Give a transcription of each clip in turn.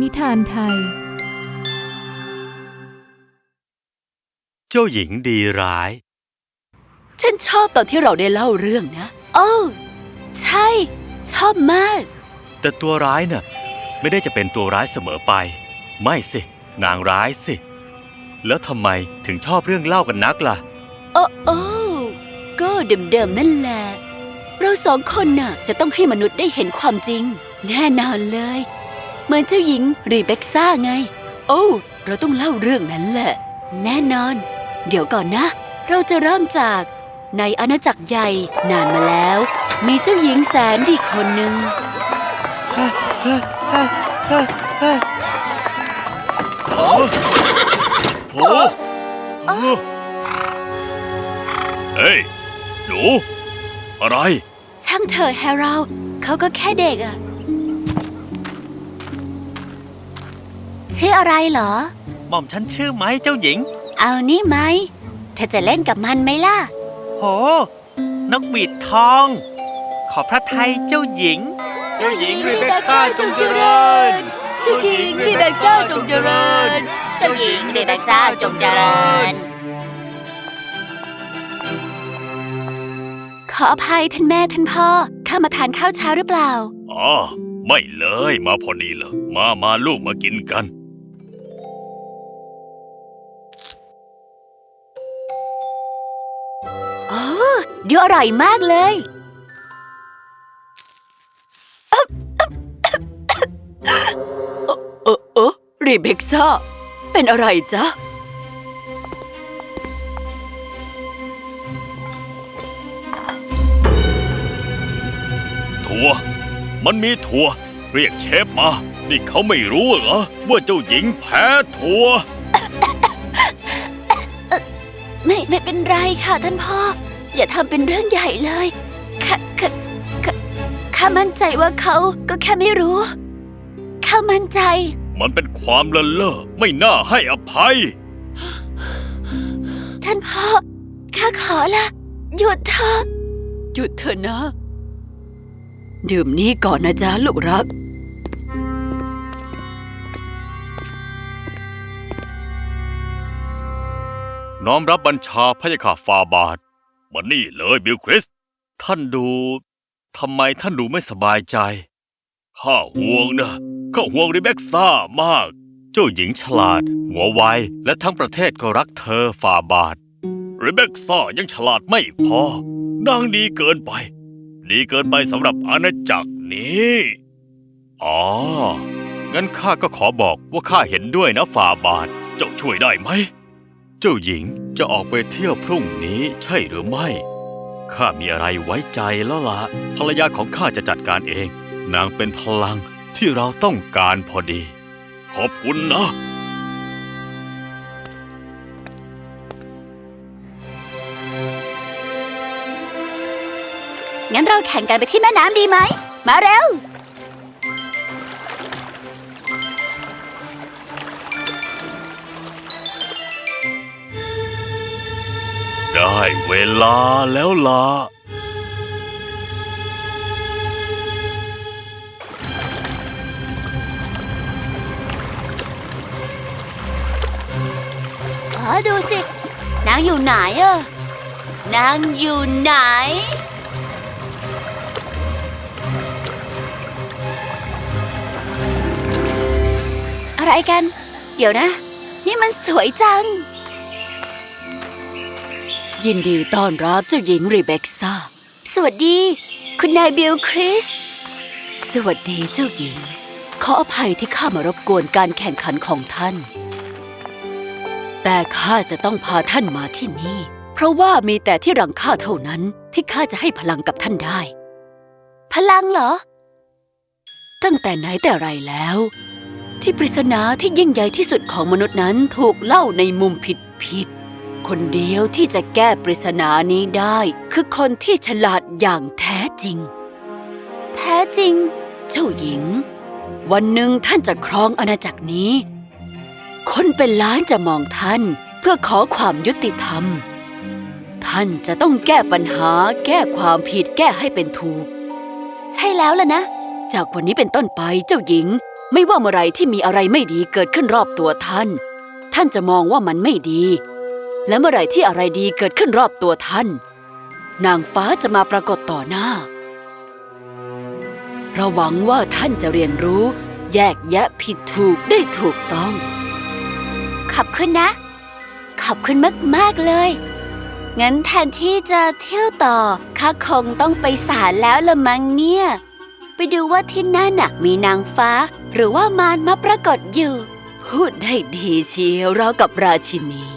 นิทานไทย เจ้าหญิงดีร้าย ฉันชอบตอนที่เราได้เล่าเรื่องนะ โอ้ใช่ ชอบมาก แต่ตัวร้ายน่ะ ไม่ได้จะเป็นตัวร้ายเสมอไป ไม่สิ นางร้ายสิ แล้วทำไมถึงชอบเรื่องเล่ากันนักล่ะ โอ้โอ้ก็เดิมๆนั่นแหละ เราสองคนน่ะ จะต้องให้มนุษย์ได้เห็นความจริง แน่นอนเลยเห มือนเจ้าหญิงรีเบคซ่าไง โอ้ เราต้องเล่าเรื่องนั้นแหละ แน่นอน เดี๋ยวก่อนนะ เราจะเริ่มจากในอาณาจักรใหญ่นานมาแล้ว มีเจ้าหญิงแสนดีคนหนึ่งโอ้เฮ้ยหนูอะไร ช่างเถอะแฮร์รลเขาก็แค่เด็กอะ ชื่ออะไรเหรอ หม่อมฉันชื่อไหมเจ้าหญิง เอานี่ไหมเธอจะเล่นกับมันไหมล่ะ โห นกหวีดทอง ขอพระไทยเจ้าหญิง เจ้าหญิงรีเบคซ่าจงเจริญ เจ้าหญิงรีเบคซ่าจงเจริญ เจ้าหญิงรีเบคซ่าจงเจริญ ขออภัยท่านแม่ท่านพ่อ ข้ามาทานข้าวเช้าหรือเปล่า อ๋อ ไม่เลย มาพอดีเลย มา มาลูกมากินกัน ดูอร่อยมากเลยเออเออรีเบคซ่า เป็นอะไรจ๊ะ ถั่ว มันมีถั่ว เรียกเชฟมา นี่เขาไม่รู้เหรอ ว่าเจ้าหญิงแพ้ถั่ว ไม่ไม่เป็นไรค่ะท่านพ่อ อย่าทำเป็นเรื่องใหญ่เลยข้าข้าข้าข้ามั่นใจว่าเขาก็แค่ไม่รู้ ข้ามั่นใจ มันเป็นความเลินเล่อไม่น่าให้อภัย ท่านพ่อ ข้าขอละ หยุดเถอะ หยุดเถอะนะ ดื่มนี่ก่อนนะจ๊ะลูกรัก น้อมรับบัญชาพระยาค่ะฟาบาท มานี่เลยบิลคริส ท่านดูทำไมท่านดูไม่สบายใจ ข้าห่วงนะ ข้าห่วงริเบคซ่ามาก เจ้าหญิงฉลาด หัวไวและทั้งประเทศก็รักเธอฟาบาทริเบคซ่ายังฉลาดไม่พอ นางดีเกินไป ดีเกินไปสำหรับอาณาจักรนี้ อ๋อ งั้นข้าก็ขอบอกว่าข้าเห็นด้วยนะฟาบาท เจ้าช่วยได้ไหม เจ้าหญิงจะออกไปเที่ยวพรุ่งนี้ใช่หรือไม่ ข้ามีอะไรไว้ใจแล้วละภรรยาของข้าจะจัดการเอง นางเป็นพลังที่เราต้องการพอดี ขอบคุณนะงั้นเราแข่งกันไปที่แม่น้ำดีไหม มาเร็ว ได้เวลาแล้วล่ะอ๋อดูสิ นางอยู่ไหนอะนางอยู่ไหน อะไรกัน เดี๋ยวนะ นี่มันสวยจัง ยินดีต้อนรับเจ้าหญิงรีเบคซ่า สวัสดี คุณนายบิลคริส สวัสดีเจ้าหญิง ขออภัยที่ข้ามารบกวนการแข่งขันของท่าน แต่ข้าจะต้องพาท่านมาที่นี่ เพราะว่ามีแต่ที่รังข้าเท่านั้นที่ข้าจะให้พลังกับท่านได้ พลังเหรอ ตั้งแต่ไหนแต่ไรแล้ว ที่ปริศนาที่ยิ่งใหญ่ที่สุดของมนุษย์นั้นถูกเล่าในมุมผิดผิดๆ คนเดียวที่จะแก้ปริศนานี้ได้ คือคนที่ฉลาดอย่างแท้จริง แท้จริง เจ้าหญิง วันหนึ่งท่านจะครองอาณาจักรนี้ คนเป็นล้านจะมองท่านเพื่อขอความยุติธรรม ท่านจะต้องแก้ปัญหา แก้ความผิดแก้ให้เป็นถูก ใช่แล้วล่ะนะ จากวันนี้เป็นต้นไปเจ้าหญิง ไม่ว่าเมื่อไรที่มีอะไรไม่ดีเกิดขึ้นรอบตัวท่าน ท่านจะมองว่ามันไม่ดี และเมื่อไหร่ที่อะไรดีเกิดขึ้นรอบตัวท่าน นางฟ้าจะมาปรากฏต่อหน้า เราหวังว่าท่านจะเรียนรู้ แยกแยะผิดถูกได้ถูกต้อง ขอบคุณนะ ขอบคุณมาก ๆ เลย งั้นแทนที่จะเที่ยวต่อข้าคงต้องไปศาลแล้วละมั้งเนี่ย ไปดูว่าที่นั่นน่ะมีนางฟ้า หรือว่ามารมาปรากฏอยู่ พูดได้ดีเชียวเรากับราชินี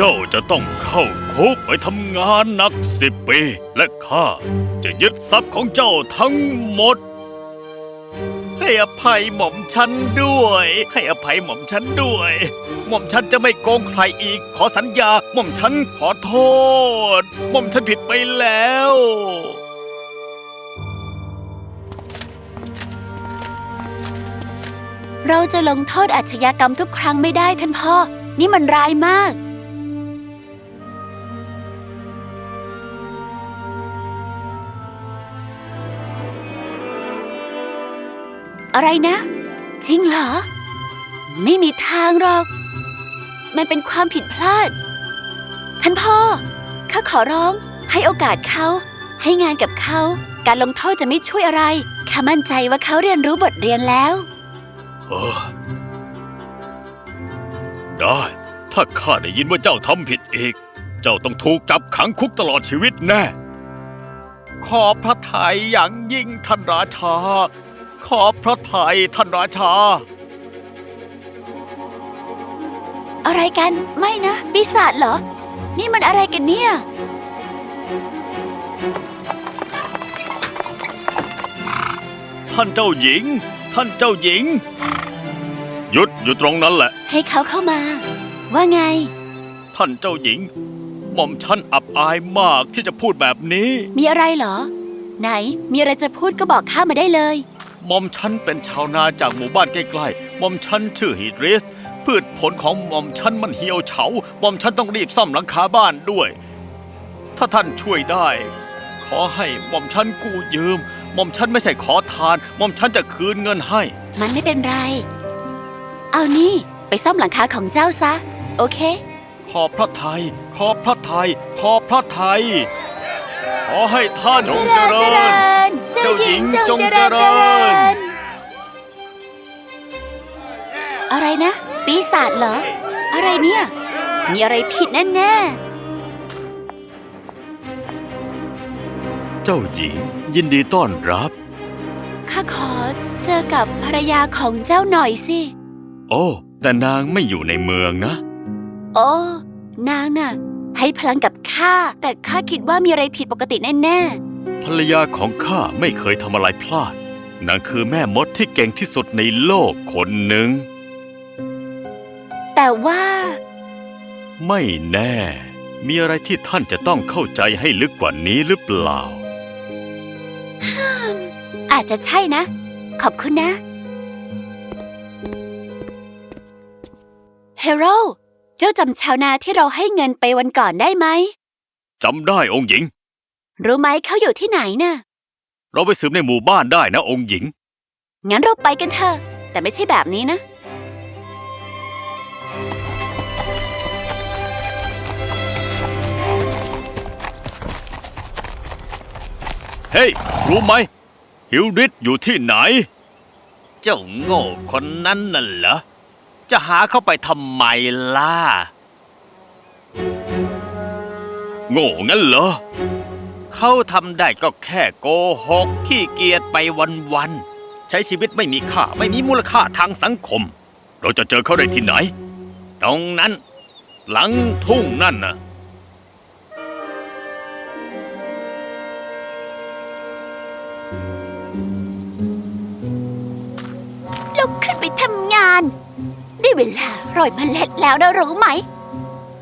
เจ้าจะต้องเข้าคุกไปทำงานหนักสิบปี และข้าจะยึดทรัพย์ของเจ้าทั้งหมด ให้อภัยหม่อมฉันด้วย ให้อภัยหม่อมฉันด้วย หม่อมฉันจะไม่โกงใครอีก ขอสัญญา หม่อมฉันขอโทษ หม่อมฉันผิดไปแล้วเราจะลงโทษอาชญากรรมทุกครั้งไม่ได้ท่านพ่อ นี่มันร้ายมาก อะไรนะ จริงเหรอ ไม่มีทางหรอก มันเป็นความผิดพลาด ท่านพ่อ ข้าขอร้อง ให้โอกาสเขา ให้งานกับเขา การลงโทษจะไม่ช่วยอะไร ข้ามั่นใจว่าเขาเรียนรู้บทเรียนแล้ว เออได้ ถ้าข้าได้ยินว่าเจ้าทำผิดอีก เจ้าต้องถูกจับขังคุกตลอดชีวิตแน่ ขอบพระทัยอย่างยิ่งท่านราชา ขอบพระทัยท่านราชา อะไรกันไม่นะปีศาจเหรอ นี่มันอะไรกันเนี่ย ท่านเจ้าหญิง ท่านเจ้าหญิง หยุดอยู่ตรงนั้นแหละ ให้เขาเข้ามา ว่าไง ท่านเจ้าหญิง หม่อมฉันอับอายมากที่จะพูดแบบนี้ มีอะไรเหรอ ไหนมีอะไรจะพูดก็บอกข้ามาได้เลยห ม่อมฉันเป็นชาวนาจากหมู่บ้านใกล้ๆหม่อมฉันชื่อฮีดริส พืชผลของหม่อมฉันมันเหี่ยวเฉาหม่อมฉันต้องรีบซ่อมหลังคาบ้านด้วย ถ้าท่านช่วยได้ ขอให้หม่อมฉันกู้ยืมหม่อมฉันไม่ใช่ขอทานหม่อมฉันจะคืนเงินให้ มันไม่เป็นไร เอานี่ ไปซ่อมหลังคาของเจ้าซะ โอเค ขอบพระทัยขอบพระทัยขอบพระทัย ขอให้ท่านจงเจริญ เจ้าหญิงเจ้าจหญิงงเจริญจงเจริญเจริญ อะไรนะ ปีศาจเหรอ อะไรเนี่ย มีอะไรผิดแน่เจ้าหญิงยินดีต้อนรับๆข้าขอเจอกับภรรยาของเจ้าหน่อยสิ โอ้ แต่นางไม่อยู่ในเมืองนะ โอ้ นางน่ะ ให้พลังกับข้า แต่ข้าคิดว่ามีอะไรผิดปกติแน่ภรรยาของข้าไม่เคยทำอะไรพลาด นางคือแม่มดที่เก่งที่สุดในโลกคนหนึ่ง ๆ แต่ว่า ไม่แน่ มีอะไรที่ท่านจะต้องเข้าใจให้ลึกกว่านี้หรือเปล่า อาจจะใช่นะ ขอบคุณนะ เฮโร่ เจ้าจำชาวนาที่เราให้เงินไปวันก่อนได้ไหม จำได้องค์หญิง รู้ไหมเขาอยู่ที่ไหนน่ะ เราไปสืบในหมู่บ้านได้นะองค์หญิง งั้นเราไปกันเถอะ แต่ไม่ใช่แบบนี้นะ เฮ้ย รู้ไหมฮิลดิสอยู่ที่ไหน เจ้าโง่คนนั้นน่ะเหรอ จะหาเข้าไปทำไมล่ะ โง่งั้นเหรอ เขาทำได้ก็แค่โกหก ขี้เกียจไปวันๆ ใช้ชีวิตไม่มีค่าไม่มีมูลค่าทางสังคม เราจะเจอเขาได้ที่ไหน ตรงนั้น หลังทุ่งนั่นน่ะลุกขึ้นไปทำงาน ได้เวลาโรยเมล็ดแล้วนะรู้ไหม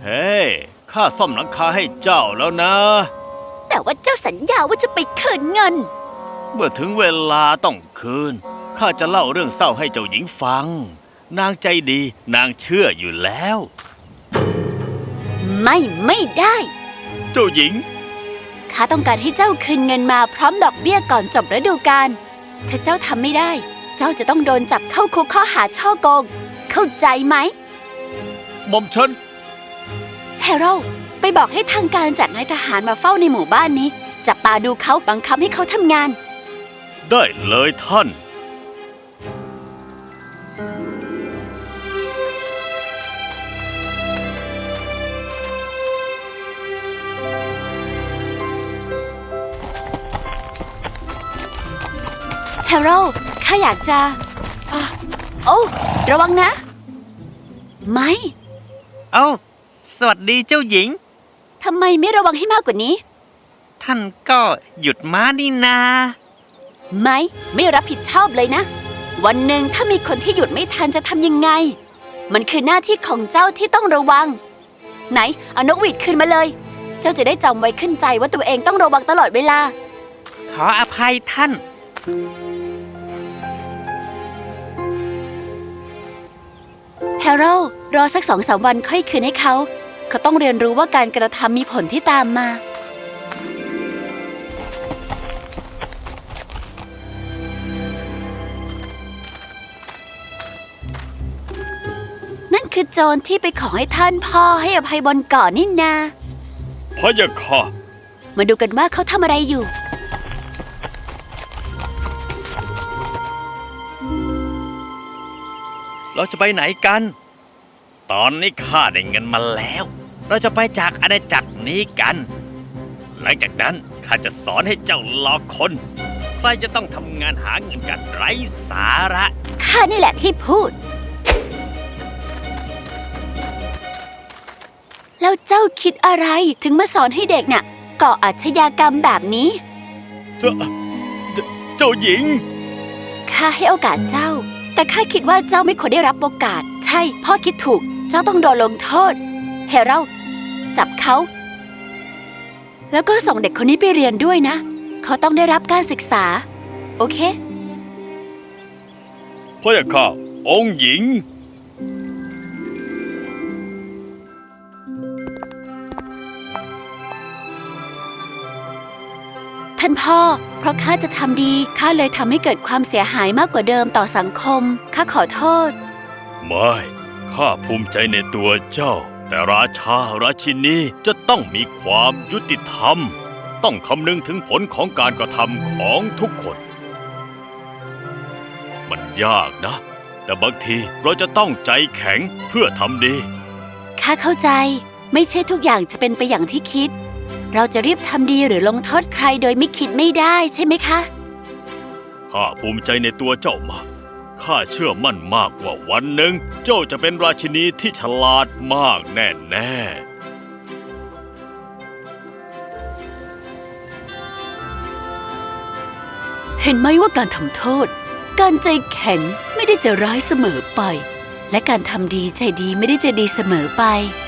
เฮ้ข้าซ่อมหลังคาให้เจ้าแล้วนะ แต่ว่าเจ้าสัญญาว่าจะไปคืนเงิน เมื่อถึงเวลาต้องคืนข้าจะเล่าเรื่องเศร้าให้เจ้าหญิงฟัง นางใจดีนางเชื่ออยู่แล้ว ไม่ไม่ได้ เจ้าหญิงข้าต้องการให้เจ้าคืนเงินมาพร้อมดอกเบี้ยก่อนจบฤดูกาลถ้าเจ้าทำไม่ได้ เจ้าจะต้องโดนจับเข้าคุกข้อหาช่อโกง เข้าใจไหม หม่อมฉัน แฮร์โร่ไปบอกให้ทางการจัดนายทหารมาเฝ้าในหมู่บ้านนี้ จับตาดูเขาบังคับให้เขาทำงาน ได้เลยท่าน แฮร์โร่ข้าอยากจะอะโอ้ ระวังนะ ไม่เอ้า สวัสดีเจ้าหญิง ทำไมไม่ระวังให้มากกว่านี้ ท่านก็หยุดม้านี่นา ไม่ ไม่รับผิดชอบเลยนะ วันหนึ่งถ้ามีคนที่หยุดไม่ทันจะทำยังไง มันคือหน้าที่ของเจ้าที่ต้องระวัง ไหน เอานกหวีดขึ้นมาเลย เจ้าจะได้จำไว้ขึ้นใจว่าตัวเองต้องระวังตลอดเวลา ขออภัยท่าน แฮร์โร่รอสักสองสามวันค่อยคืนให้เขา เขาต้องเรียนรู้ว่าการกระทำมีผลที่ตามมา นั่นคือโจรที่ไปขอให้ท่านพ่อให้อภัยบนเก่อนนี่นาพระยาค่ะ มาดูกันว่าเขาทำอะไรอยู่ เราจะไปไหนกัน ตอนนี้ข้าได้เงินมาแล้ว เราจะไปจากอาณาจักรนี้กัน หลังจากนั้นข้าจะสอนให้เจ้าหลอกคนใครจะต้องทำงานหาเงินกันไร้สาระ ข้านี่แหละที่พูด แล้วเจ้าคิดอะไรถึงมาสอนให้เด็กน่ะก่ออาชญากรรมแบบนี้ เจ้าเจ้าเจ้าหญิง ข้าให้โอกาสเจ้า แต่ข้าคิดว่าเจ้าไม่ควรได้รับโอกาส ใช่ พ่อคิดถูก เจ้าต้องโดนลงโทษ เฮเราจับเขา แล้วก็ส่งเด็กคนนี้ไปเรียนด้วยนะ เขาต้องได้รับการศึกษา โอเค พ่ออยาค่ะองค์หญิงานพ่อ เพราะข้าจะทำดีข้าเลยทำให้เกิดความเสียหายมากกว่าเดิมต่อสังคมข้าขอโทษ ไม่ข้าภูมิใจในตัวเจ้า แต่ราชาราชินีจะต้องมีความยุติธรรม ต้องคำนึงถึงผลของการกระทำของทุกคน มันยากนะ แต่บางทีเราจะต้องใจแข็งเพื่อทำดี ข้าเข้าใจ ไม่ใช่ทุกอย่างจะเป็นไปอย่างที่คิด เราจะรีบทำดีหรือลงโทษใครโดยไม่คิดไม่ได้ใช่ไหมคะ ข้าภูมิใจในตัวเจ้ามาก ข้าเชื่อมั่นมากว่าวันหนึ่ง เจ้าจะเป็นราชินีที่ฉลาดมากแน่แน่ๆเห็นไหมว่าการทำโทษ การใจแข็งไม่ได้จะร้ายเสมอไป และการทำดีใจดีไม่ได้จะดีเสมอไป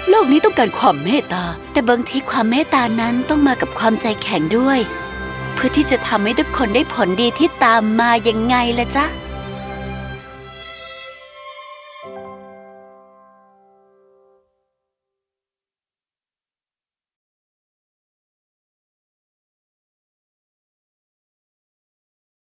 โลกนี้ต้องการความเมตตา แต่บางทีความเมตตานั้นต้องมากับความใจแข็งด้วย เพื่อที่จะทำให้ทุกคนได้ผลดีที่ตามมายังไงล่ะจ๊ะ